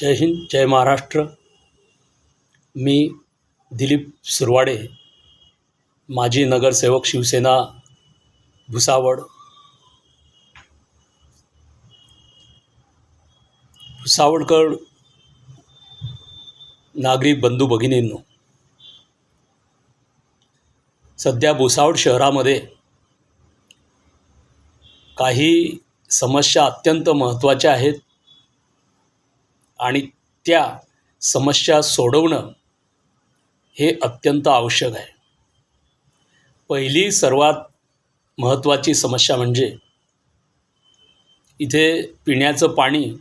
जय हिंद जय महाराष्ट्र. मी दिलीप सुरवाडे माजी नगरसेवक शिवसेना भुसावळ. भुसावळकर नागरिक बंधू भगिनींनो सध्या भुसावळ शहरामध्ये काही समस्या अत्यंत महत्त्वाच्या आहेत. आणि त्या समस्या सोडवणं हे अत्यंत आवश्यक आहे. पहिली सर्वात महत्त्वाची समस्या म्हणजे इथे पिण्याचं पाणी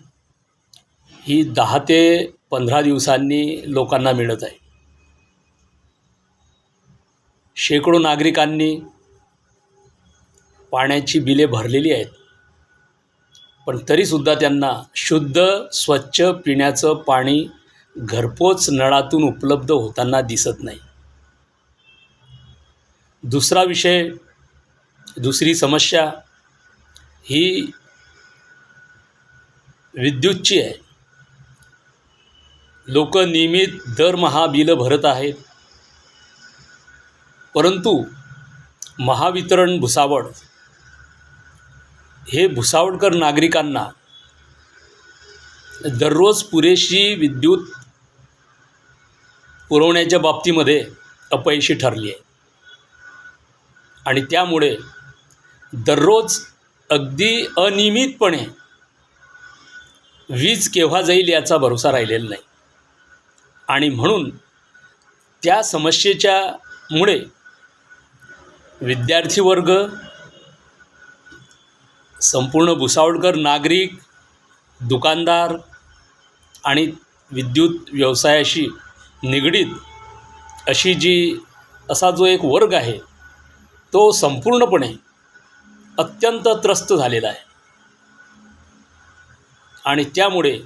ही दहा ते पंधरा दिवसांनी लोकांना मिळत आहे. शेकडो नागरिकांनी पाण्याची बिले भरलेली आहेत. पण तरीसुद्धा त्यांना शुद्ध स्वच्छ पिण्याचं पाणी घरपोच नळातून उपलब्ध होताना दिसत नाही. दुसरा विषय दुसरी समस्या ही विद्युतची आहे. लोक नियमित दरमहा बिलं भरत आहेत. परंतु महावितरण भुसावळ हे भुसावळकर नागरिकांना दररोज पुरेशी विद्युत पुरवण्याच्या बाबतीमध्ये अपयशी ठरली आहे आणि त्यामुळे दररोज अगदी अनियमितपणे वीज केव्हा जाईल याचा भरोसा राहिलेला नाही. आणि म्हणून त्या समस्येच्या मुळे विद्यार्थी वर्ग संपूर्ण भुसावळकर नागरिक दुकानदार आणि विद्युत व्यवसायाशी निगडीत अशी जी असा जो एक वर्ग आहे तो संपूर्णपणे अत्यंत त्रस्त झालेला आहे. आणि त्यामुळे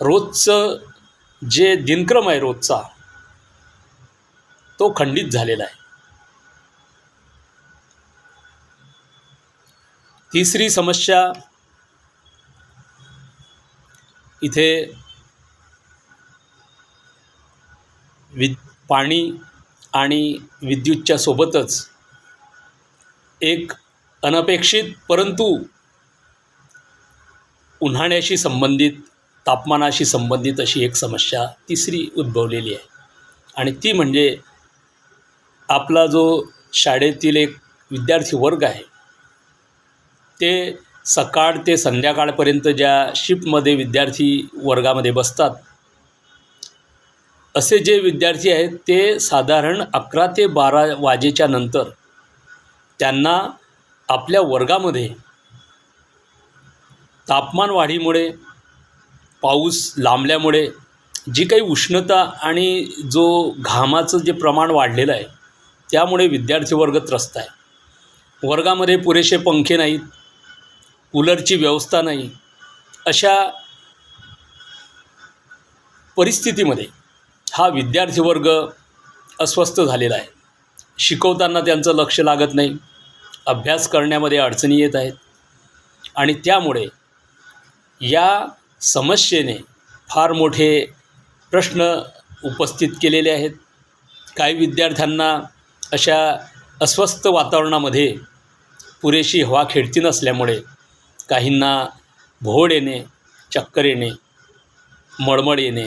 रोजचं जे दिनक्रम आहे रोजचा तो खंडित झालेला आहे. तिसरी समस्या इथे वि पाणी आणि विद्युतच्या सोबतच एक अनपेक्षित परंतु उन्हाळ्याशी संबंधित तापमानाशी संबंधित अशी एक समस्या तिसरी उद्भवलेली आहे. आणि ती म्हणजे आपला जो शाळेतील एक विद्यार्थी वर्ग आहे ते सकाळ ते संध्याकाळपर्यंत ज्या शिफ्टमध्ये विद्यार्थी वर्गामध्ये बसतात असे जे विद्यार्थी आहेत ते साधारण अकरा ते बारा वाजेच्या नंतर त्यांना आपल्या वर्गामध्ये तापमान वाढीमुळे पाऊस लांबल्यामुळे जी काही उष्णता आणि जो घामाचं जे प्रमाण वाढलेलं आहे त्यामुळे विद्यार्थी वर्ग त्रस्त आहे. वर्गामध्ये पुरेसे पंखे नाहीत. कूलरची व्यवस्था नाही. अशा परिस्थितीमध्ये हा विद्यार्थी वर्ग अस्वस्थ झालेला आहे. शिकवताना त्यांचं लक्ष लागत नाही. अभ्यास करण्यामध्ये अडचणी येत आहेत. आणि त्यामुळे या समस्येने फार मोठे प्रश्न उपस्थित केलेले आहेत. काही विद्यार्थ्यांना अशा अस्वस्थ वातावरणामध्ये पुरेशी हवा खेळती नसल्यामुळे काहींना भोड येणे चक्कर येणे मळमळ येणे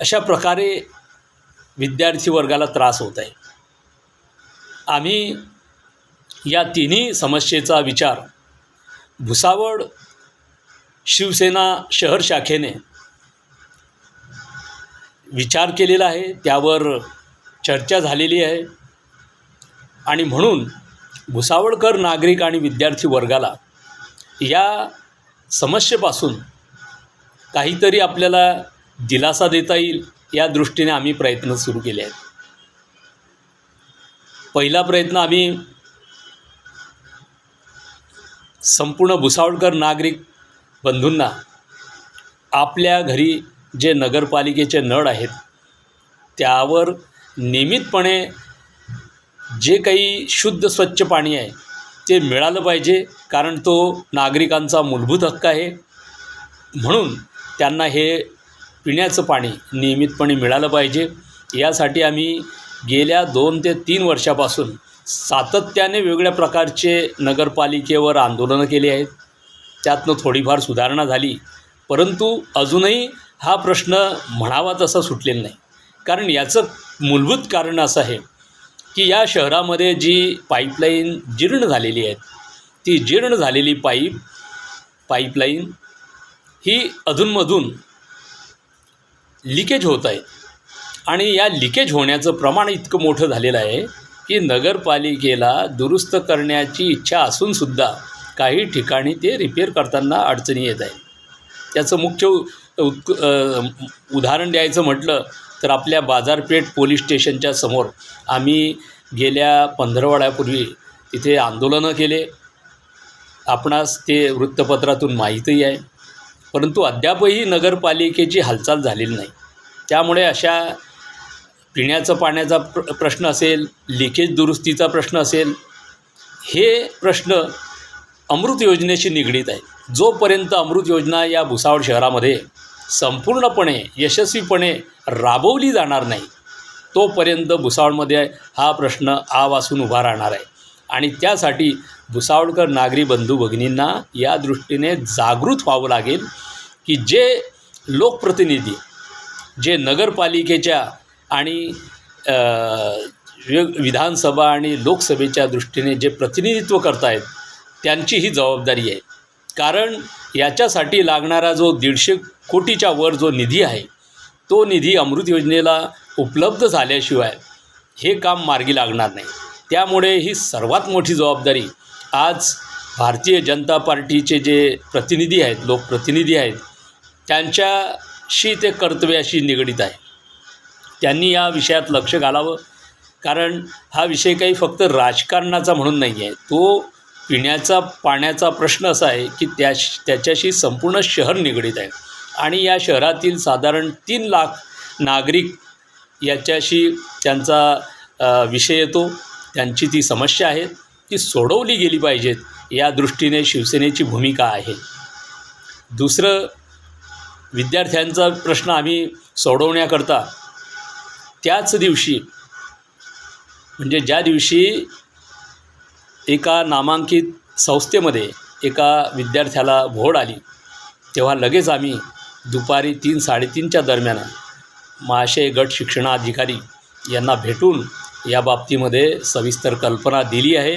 अशा प्रकारे विद्यार्थी वर्गाला त्रास होत आहे. आम्ही या तिन्ही समस्येचा विचार भुसावळ शिवसेना शहर शाखेने विचार केलेला आहे त्यावर चर्चा झालेली आहे आणि म्हणून भुसावळकर नागरिक आणि विद्यार्थी वर्गाला या समस्येपासून काहीतरी आपल्याला दिलासा देता येईल या दृष्टीने आम्ही प्रयत्न सुरू केले आहेत. पहिला प्रयत्न आम्ही संपूर्ण भुसावळकर नागरिक बंधूंना आपल्या घरी जे नगरपालिकेचे नळ आहेत त्यावर नियमितपणे जे काही शुद्ध स्वच्छ पाणी आहे ते मिळालं पाहिजे कारण तो नागरिकांचा मूलभूत हक्क आहे. म्हणून त्यांना हे पिण्याचं पाणी नियमितपणे मिळालं पाहिजे. यासाठी आम्ही गेल्या दोन ते तीन वर्षापासून सातत्याने वेगळ्या प्रकारचे नगरपालिकेवर आंदोलनं केली आहेत. त्यातनं थोडीफार सुधारणा झाली. परंतु अजूनही हा प्रश्न म्हणावा तसा सुटलेला नाही. कारण याचं मूलभूत कारण असं आहे की या शहरामध्ये जी पाईपलाईन जीर्ण झालेली आहे ती जीर्ण झालेली पाईप पाईपलाईन ही अधूनमधून लिकेज होत आहे. आणि या लिकेज होण्याचं प्रमाण इतकं मोठं झालेलं आहे की नगरपालिकेला दुरुस्त करण्याची इच्छा असूनसुद्धा काही ठिकाणी ते रिपेअर करताना अडचणी येत आहे त्याचं मुख्य उत्क उदाहरण द्यायचं म्हटलं तर आपल्या बाजारपेठ पोलीस स्टेशनच्या समोर आम्ही गेल्या पंधरवड्यापूर्वी तिथे आंदोलनं केले. आपणास ते वृत्तपत्रातून माहीतही आहे. परंतु अद्यापही नगरपालिकेची हालचाल झालेली नाही. त्यामुळे अशा पिण्याचं पाण्याचा प्र प्रश्न असेल लिकेज दुरुस्तीचा प्रश्न असेल हे प्रश्न अमृत योजनेशी निगडीत आहे जोपर्यंत अमृत योजना या भुसावळ शहरामध्ये संपूर्णपणे यशस्वीपणे राबवली जाणार नाही. तोपर्यंत भुसावळमध्ये हा प्रश्न आवासून उभा राहणार आहे. आणि त्यासाठी भुसावळकर नागरी बंधू भगिनींना या दृष्टीने जागृत व्हावं लागेल की जे लोकप्रतिनिधी जे नगरपालिकेच्या आणि विधानसभा आणि लोकसभेच्या दृष्टीने जे प्रतिनिधित्व करतायत त्यांची ही जबाबदारी आहे. कारण याच्यासाठी लागणारा जो दीडशे कोटीच्या वर जो निधी आहे तो निधी अमृत योजनेला उपलब्ध झाल्याशिवाय हे काम मार्गी लागणार नाही. त्यामुळे ही सर्वात मोठी जबाबदारी आज भारतीय जनता पार्टीचे जे प्रतिनिधी आहेत लोकप्रतिनिधी आहेत त्यांच्याशी ते कर्तव्याशी निगडीत आहे. त्यांनी या विषयात लक्ष घालावं कारण हा विषय काही फक्त राजकारणाचा म्हणून नाही आहे तो पिण्याचा पाण्याचा प्रश्न असा आहे की त्या त्याच्याशी संपूर्ण शहर निगडीत आहे. आणि या शहरातील साधारण तीन लाख नागरिक याच्याशी त्यांचा विषय येतो. त्यांची ती समस्या आहे. ती सोडवली गेली पाहिजेत. या दृष्टीने शिवसेनेची भूमिका आहे. दुसरं विद्यार्थ्यांचा प्रश्न आम्ही सोडवण्याकरता त्याच दिवशी म्हणजे ज्या दिवशी एका नामांकित संस्थेमध्ये एका विद्यार्थ्याला भोड आली तेव्हा लगेच आम्ही दुपारी तीन साडेतीनच्या दरम्यान महाशय गट शिक्षणाधिकारी यांना भेटून या बाबतीमध्ये सविस्तर कल्पना दिली आहे.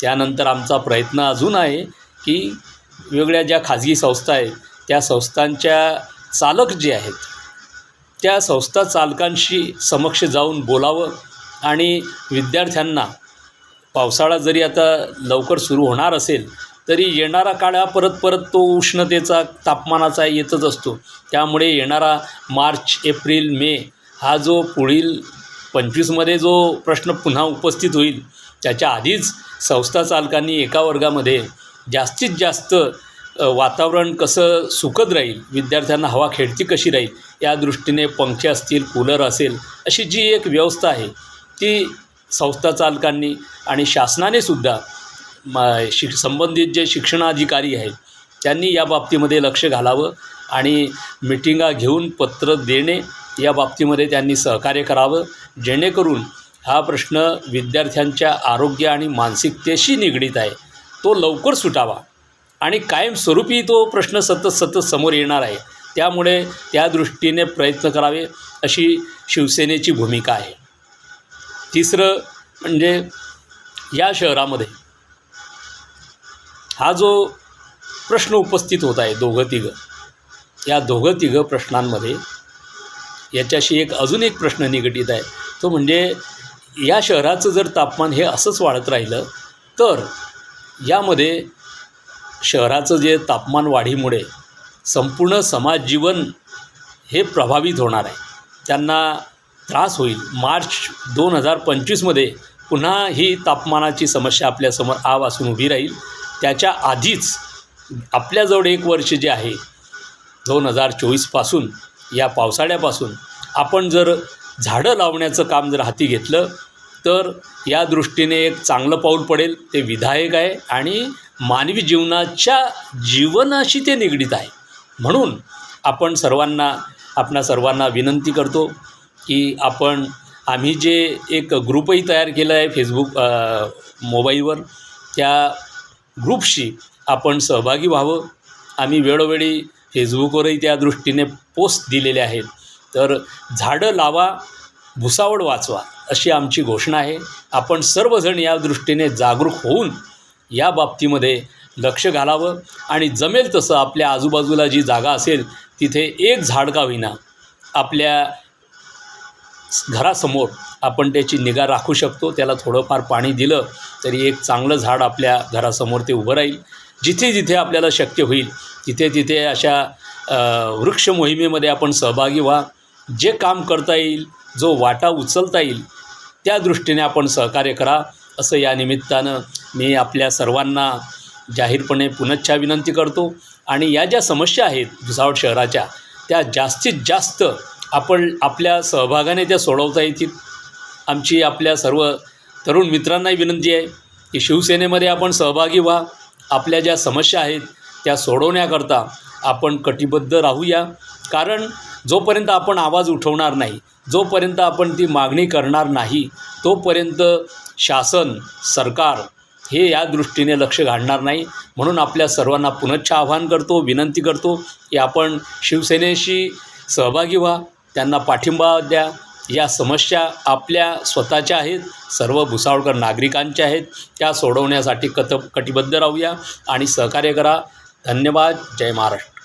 त्यानंतर आमचा प्रयत्न अजून आहे की वेगळ्या ज्या खाजगी संस्था आहेत त्या संस्थांच्या चालक जे आहेत त्या संस्था चालकांशी समक्ष जाऊन बोलावं आणि विद्यार्थ्यांना पावसाळा जरी आता लवकर सुरू होणार असेल तरी येणारा काळ हा परत परत तो उष्णतेचा तापमानाचा येतच असतो. त्यामुळे येणारा मार्च एप्रिल मे हा जो पुढील पंचवीसमध्ये जो प्रश्न पुन्हा उपस्थित होईल त्याच्या आधीच संस्था चालकांनी एका वर्गामध्ये जास्तीत जास्त वातावरण कसं सुखद राहील विद्यार्थ्यांना हवा खेळती कशी राहील या दृष्टीने पंखे असतील कूलर असेल अशी जी एक व्यवस्था आहे ती संस्था चालकांनी आणि शासनाने सुद्धा म शिक संबंधित जे शिक्षणाधिकारी आहेत त्यांनी या बाबतीमध्ये लक्ष घालावं आणि मिटिंगा घेऊन पत्र देणे या बाबतीमध्ये त्यांनी सहकार्य करावं. जेणेकरून हा प्रश्न विद्यार्थ्यांच्या आरोग्य आणि मानसिकतेशी निगडीत आहे. तो लवकर सुटावा आणि कायमस्वरूपी तो प्रश्न सतत सतत समोर येणार आहे. त्यामुळे त्या दृष्टीने प्रयत्न करावे अशी शिवसेनेची भूमिका आहे. तिसरं म्हणजे या शहरामध्ये हा जो प्रश्न उपस्थित होत आहे दोघं तिघं या दोघं तिघं प्रश्नांमध्ये याच्याशी एक अजून एक प्रश्न निगडीत आहे. तो म्हणजे या शहराचं जर तापमान हे असंच वाढत राहिलं तर यामध्ये शहराचं जे तापमान वाढीमुळे संपूर्ण समाज जीवन हे प्रभावित होणार आहे. त्यांना त्रास होईल. मार्च दोन हजार पंचवीसमध्ये पुन्हा ही तापमानाची समस्या आपल्यासमोर आवासून उभी राहील. त्याच्या आधीच आपल्याजवळ एक वर्ष जे आहे दोन हजार चोवीसपासून या पावसाळ्यापासून आपण जर झाडं लावण्याचं काम जर हाती घेतलं तर या दृष्टीने एक चांगलं पाऊल पडेल. ते विधायक आहे आणि मानवी जीवनाच्या जीवनाशी ते निगडीत आहे. म्हणून आपण सर्वांना आपणा सर्वांना विनंती करतो की आपण आम्ही जे एक ग्रुपही तयार केलं आहे फेसबुक मोबाईलवर त्या ग्रुपशी आपण सहभागी व्हावं. आम्ही वेळोवेळी फेसबुकवरही त्या दृष्टीने पोस्ट दिलेले आहेत. तर झाडं लावा भुसावळ वाचवा अशी आमची घोषणा आहे. आपण सर्वजण या दृष्टीने जागरूक होऊन या बाबतीमध्ये लक्ष घालावं आणि जमेल तसं आपल्या आजूबाजूला जी जागा असेल तिथे एक झाड का होईना आपल्या घरासमोर आपण त्याची निगा राखू शकतो. त्याला थोडंफार पाणी दिलं तरी एक चांगलं झाड आपल्या घरासमोर ते उभं राहील. जिथे जिथे आपल्याला शक्य होईल तिथे तिथे अशा वृक्ष मोहिमेमध्ये आपण सहभागी व्हा. जे काम करता येईल जो वाटा उचलता येईल त्या दृष्टीने आपण सहकार्य करा. असं या निमित्तानं मी आपल्या सर्वांना जाहीरपणे पुनच्छा विनंती करतो. आणि या ज्या समस्या आहेत भुसावळ शहराच्या त्या जास्तीत जास्त आपण आपल्या सहभागाने त्या सोडवता येतील. आमची आपल्या सर्व तरुण मित्रांनाही विनंती आहे की शिवसेनेमध्ये आपण सहभागी व्हा. आपल्या ज्या समस्या आहेत त्या सोडवण्याकरता आपण कटिबद्ध राहूया. कारण जोपर्यंत आपण आवाज उठवणार नाही जोपर्यंत आपण ती मागणी करणार नाही तोपर्यंत शासन सरकार हे या दृष्टीने लक्ष घालणार नाही. म्हणून आपल्या सर्वांना पुनच्छ आवाहन करतो विनंती करतो की आपण शिवसेनेशी सहभागी व्हा. त्यांना पाठिंबा द्या. या समस्या आपल्या स्वतःच्या आहेत सर्व भुसावळकर नागरिकांच्या आहेत. त्या सोडवण्यासाठी कथ कटिबद्ध राहूया आणि सहकार्य करा. धन्यवाद. जय महाराष्ट्र.